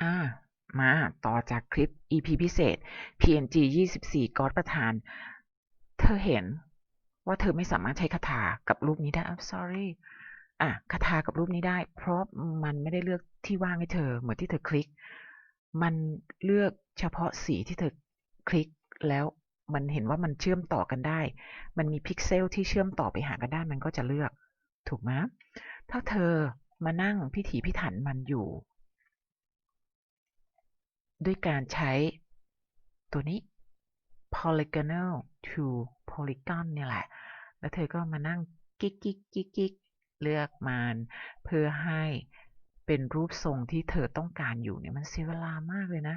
อ่ามาต่อจากคลิป EP พิเศษ PNG 24 กอตประธาน เธอเห็นว่าเธอไม่สามารถใช้คาถากับรูปนี้ได้ I'm sorry อะคาถากับรูปนี้ได้ เพราะมันไม่ได้เลือกที่ว่างให้เธอ เหมือนที่เธอคลิก มันเลือกเฉพาะสีที่เธอคลิกแล้วมันเห็นว่ามันเชื่อมต่อกันได้ มันมีพิกเซลที่เชื่อมต่อไปหากันได้ มันก็จะเลือก ถูกไหมถ้าเธอมานั่งพิถีพิถันมันอยู่ ด้วยการใช้ ตัวนี้ polygonal to polygon เนี่ยแหละ แล้วเธอก็มานั่งกิ๊กกิ๊กกิ๊กกิ๊กเลือกมันเพื่อให้เป็นรูปทรงที่เธอต้องการอยู่เนี่ยมันเสียเวลามากเลยนะ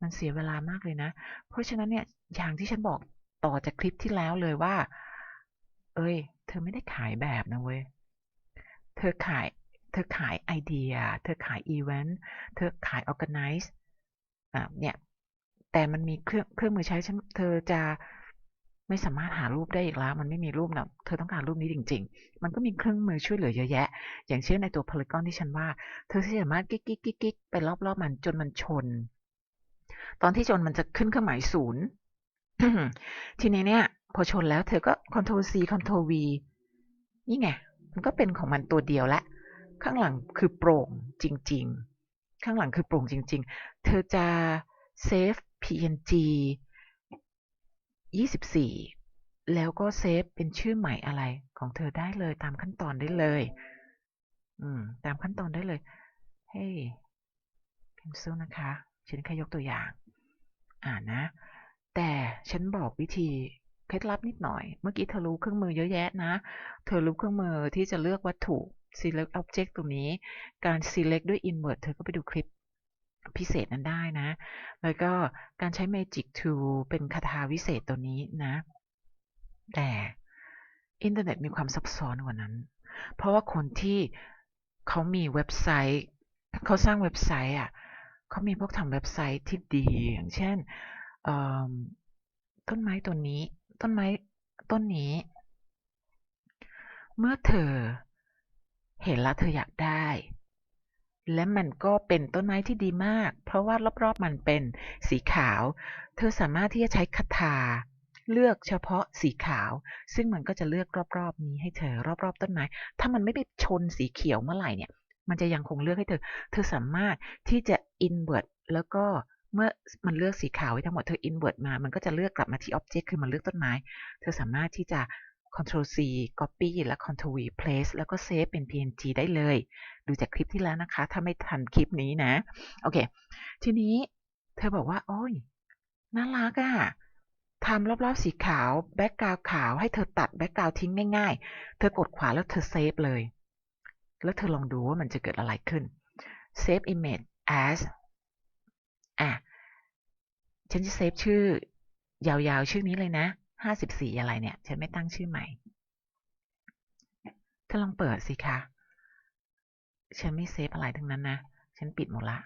มันเสียเวลามากเลยนะ เพราะฉะนั้นเนี่ยอย่างที่ฉันบอกต่อจากคลิปที่แล้วเลยว่า เอ้ย เธอไม่ได้ขายแบบนะเว้ย เธอขาย เธอขายไอเดีย เธอขายอีเวนต์ เธอขาย organize อ่ะเนี่ยแต่มันมีเครื่องเครื่องมือใช้เธอจะไม่สามารถหารูปได้อีกแล้ว มันไม่มีรูปนะเธอต้องการรูปนี้จริง ๆ มันก็มีเครื่องมือช่วยเหลือเยอะแยะ อย่างเช่นในตัว polygon ที่ฉันว่า เธอสามารถกิ๊กกิ๊กกิ๊กกิ๊กไปรอบๆมันจนมันชน ตอนที่ชนมันจะขึ้นเครื่องหมายศูนย์ทีนี้เนี่ย พอชนแล้วเธอก็ Ctrl C Ctrl V นี่ไง มันก็เป็นของมันตัวเดียวละ ข้างหลังคือโปร่งจริง ๆ ข้างหลังคือโปร่งจริง ๆ เธอจะ save png 24 แล้วก็เซฟเป็นชื่อใหม่อะไรของเธอได้เลยตามขั้นตอนได้เลย อืม ตามขั้นตอนได้เลย เฮ้ย pencil นะคะฉันแค่ยกตัวอย่าง อ่านะ แต่ฉันบอกวิธีเคล็ดลับนิดหน่อย เมื่อกี้เธอรู้เครื่องมือเยอะแยะนะ เธอรู้เครื่องมือที่จะเลือกวัตถุ select object ตรงนี้ การ select ด้วย invert เธอก็ไปดูคลิปพิเศษนั้นได้นะ แล้วก็การใช้ magic tool เป็นคาถาวิเศษตัวนี้นะ แต่อินเทอร์เน็ตมีความซับซ้อนกว่านั้น เพราะว่าคนที่เขามีเว็บไซต์ เขาสร้างเว็บไซต์อะเขามีพวกทำเว็บไซต์ที่ดี อย่างเช่นต้นไม้ต้นนี้ ต้นไม้ต้นนี้ เมื่อเธอ เห็นแล้วเธออยากได้ และมันก็เป็นต้นไม้ที่ดีมาก เพราะว่ารอบๆมันเป็นสีขาว เธอสามารถที่จะใช้คาถาเลือกเฉพาะสีขาว ซึ่งมันก็จะเลือกรอบๆนี้ให้เธอรอบๆต้นไม้ ถ้ามันไม่ไปชนสีเขียวเมื่อไหร่เนี่ย มันจะยังคงเลือกให้เธอ เธอสามารถที่จะ invert แล้วก็เมื่อมันเลือกสีขาวไว้ทั้งหมดเธอ invert มา มันก็จะเลือกกลับมาที่ object คือมันเลือกต้นไม้ เธอสามารถที่จะ Ctrl C Copy และ Ctrl V Place แล้วก็ Save เป็น PNG ได้เลย ดูจากคลิปที่แล้วนะคะ ถ้าไม่ทันคลิปนี้นะ โอเค ทีนี้เธอบอกว่า โอ้ย น่ารักอะ่ะทำรอบๆสีขาว แบ็กกราวขาว ให้เธอตัดแบ็กกราวทิ้งง่ายๆ เธอกดขวาแล้วเธอเซฟเลย แล้วเธอลองดูว่ามันจะเกิดอะไรขึ้น Save Image as อะ ฉันจะเซฟชื่อยาวๆ ชื่อนี้เลยนะ ห้าสิบสี่อะไรเนี่ย ฉันไม่ตั้งชื่อใหม่ เธอลองเปิดสิคะ ฉันไม่เซฟอะไรทั้งนั้นนะ ฉันปิดหมดละ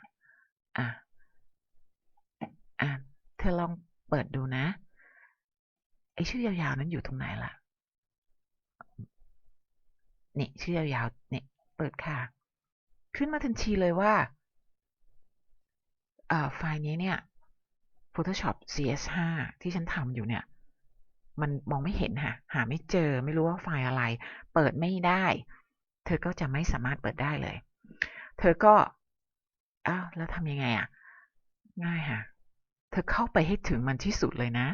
อะ อะ เธอลองเปิดดูนะ ไอชื่อยาวๆนั้นอยู่ตรงไหนล่ะ นี่ชื่อยาวๆนี่เปิดค่ะ ขึ้นมาทันทีเลยว่าไฟล์นี้เนี่ย Photoshop CS5 ที่ฉันทำอยู่เนี่ย มันมองไม่เห็นค่ะ หาไม่เจอ ไม่รู้ว่าไฟล์อะไร เปิดไม่ได้ เธอก็จะไม่สามารถเปิดได้เลย เธอก็อ้าวแล้วทำยังไงอะ ง่ายค่ะ เธอเข้าไปให้ถึงมันที่สุดเลยนะ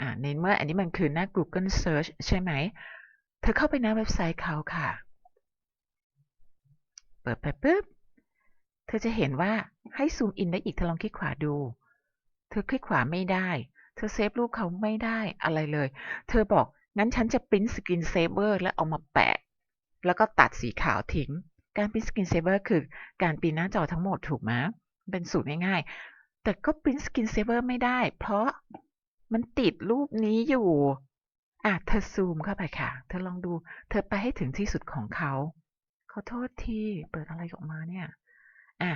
อ่าในเมื่ออันนี้มันคือหน้า Google Search ใช่ไหม เธอเข้าไปหน้าเว็บไซต์เขาค่ะ เปิดไปปุ๊บ เธอจะเห็นว่าให้ซูมอินได้อีกเธอลองคลิกขวาดู เธอคลิกขวาไม่ได้ เธอเซฟรูปเขาไม่ได้อะไรเลย เธอบอกงั้นฉันจะปริ้นสกรีนเซเวอร์แล้วเอามาแปะ แล้วก็ตัดสีขาวทิ้ง การปริ้นสกรีนเซเวอร์คือการปริ้นหน้าจอทั้งหมดถูกไหมเป็นสูตรง่ายๆ แต่ก็ปริ้นสกรีนเซเวอร์ไม่ได้ เพราะมันติดรูปนี้อยู่อะเธอซูมเข้าไปค่ะ เธอลองดู เธอไปให้ถึงที่สุดของเขา ขอโทษทีเปิดอะไรออกมาเนี่ย อะ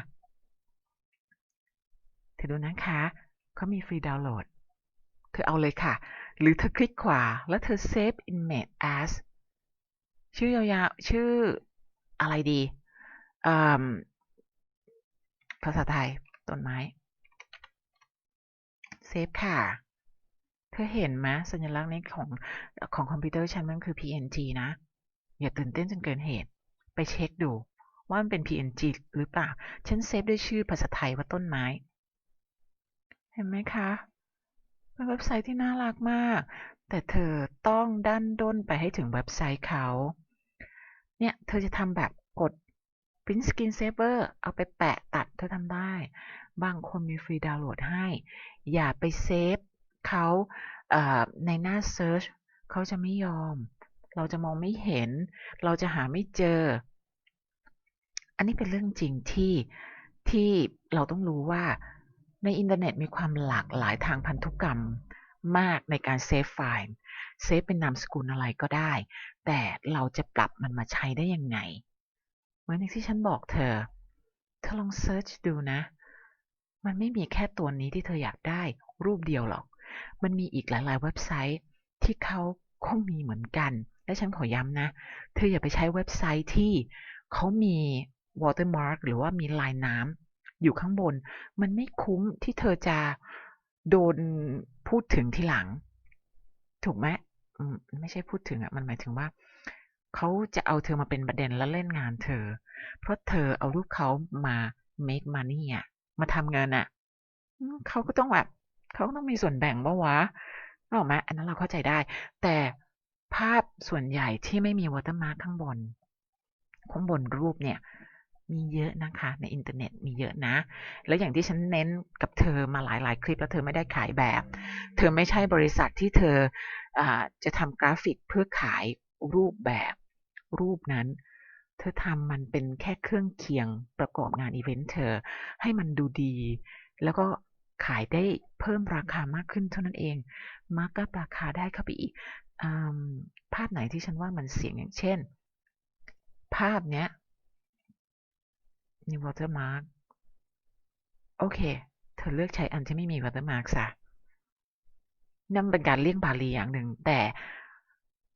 เธอดูนะคะเขามีฟรีดาวน์โหลด เธอเอาเลยค่ะ หรือเธอคลิกขวาแล้วเธอ save image as ชื่อยาวๆชื่ออะไรดี ภาษาไทยต้นไม้ เซฟค่ะ เธอเห็นไหมสัญลักษณ์นี้ของของคอมพิวเตอร์ฉันมันคือ PNG นะ อย่าตื่นเต้นจนเกินเหตุ ไปเช็คดูว่ามันเป็น PNG หรือเปล่า ฉันเซฟด้วยชื่อภาษาไทยว่าต้นไม้ เห็นไหมคะ เป็นเว็บไซต์ที่น่ารักมาก แต่เธอต้องดันด้นไปให้ถึงเว็บไซต์เขา เนี่ย เธอจะทำแบบกด print screen saver เอาไปแปะตัดเธอทำได้ บางคนมีฟรีดาวน์โหลดให้ อย่าไปเซฟเขาเในหน้า search เขาจะไม่ยอม เราจะมองไม่เห็น เราจะหาไม่เจอ อันนี้เป็นเรื่องจริงที่ที่เราต้องรู้ว่า ในอินเทอร์เน็ตมีความหลากหลายทางพันธุกรรมมากในการเซฟไฟล์เซฟเป็นนามสกุลอะไรก็ได้ แต่เราจะปรับมันมาใช้ได้ยังไง เหมือนที่ฉันบอกเธอ เธอลองเซิร์ชดูนะ มันไม่มีแค่ตัวนี้ที่เธออยากได้รูปเดียวหรอก มันมีอีกหลาย ๆ เว็บไซต์ที่เขาก็มีเหมือนกัน และฉันขอย้ำนะ เธออย่าไปใช้เว็บไซต์ที่เขามี watermark หรือว่ามีลายน้ำ อยู่ข้างบน มันไม่คุ้มที่เธอจะโดนพูดถึงทีหลัง ถูกไหมไม่ใช่พูดถึงอะมันหมายถึงว่าเขาจะเอาเธอมาเป็นประเด็นแล้วเล่นงานเธอ เพราะเธอเอารูปเขามา make money อะมาทำเงินอะเขาก็ต้องแบบเขาก็ต้องมีส่วนแบ่งปะวะนึกออกไหมอันนั้นเราเข้าใจได้ แต่ภาพส่วนใหญ่ที่ไม่มี watermark ข้างบน ข้างบนรูปเนี่ย มีเยอะนะคะ ในอินเทอร์เน็ตมีเยอะนะ แล้วอย่างที่ฉันเน้นกับเธอมาหลาย ๆ คลิปแล้วเธอไม่ได้ขายแบบ เธอไม่ใช่บริษัทที่เธออจะทำกราฟิกเพื่อขายรูปแบบรูปนั้น เธอทำมันเป็นแค่เครื่องเคียงประกอบงานอีเวนต์เธอให้มันดูดี แล้วก็ขายได้เพิ่มราคามากขึ้นเท่านั้นเองมาร์กอัพราคาได้เข้าไปอีกภาพไหนที่ฉันว่ามันเสียงอย่างเช่น ภาพเนี้ย มี watermark โอเค เธอเลือกใช้อันที่ไม่มี watermark ซะนั่นเป็นการเลี่ยงบาลีอย่างหนึ่ง แต่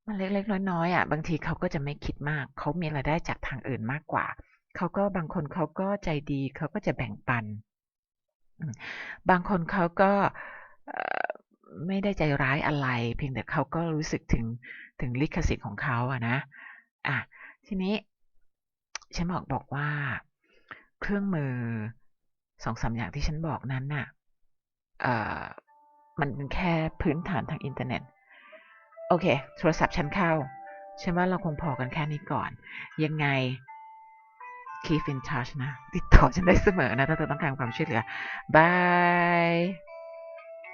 มันเล็กๆน้อยๆอะ บางทีเขาก็จะไม่คิดมาก เขามีรายได้จากทางอื่นมากกว่า เขาก็บางคนเขาก็ใจดี เขาก็จะแบ่งปัน บางคนเขาก็ไม่ได้ใจร้ายอะไร เพียงแต่เขาก็รู้สึกถึงถึงลิขสิทธิ์ของเขาอะนะ อะ ทีนี้ฉันบอกบอกว่า เครื่องมือสองสาอย่างที่ฉันบอกนั้นน่ะมันเป็นแค่พื้นฐานทางอินเทอร์เน็ต โอเค โทรศัพท์ฉันเข้าฉันว่าเราคงพอกันแค่นี้ก่อน ยังไง keep in touch นะ ติดต่อฉันได้เสมอนะ ถ้าเธอต้องการความช่วยเหลือบาย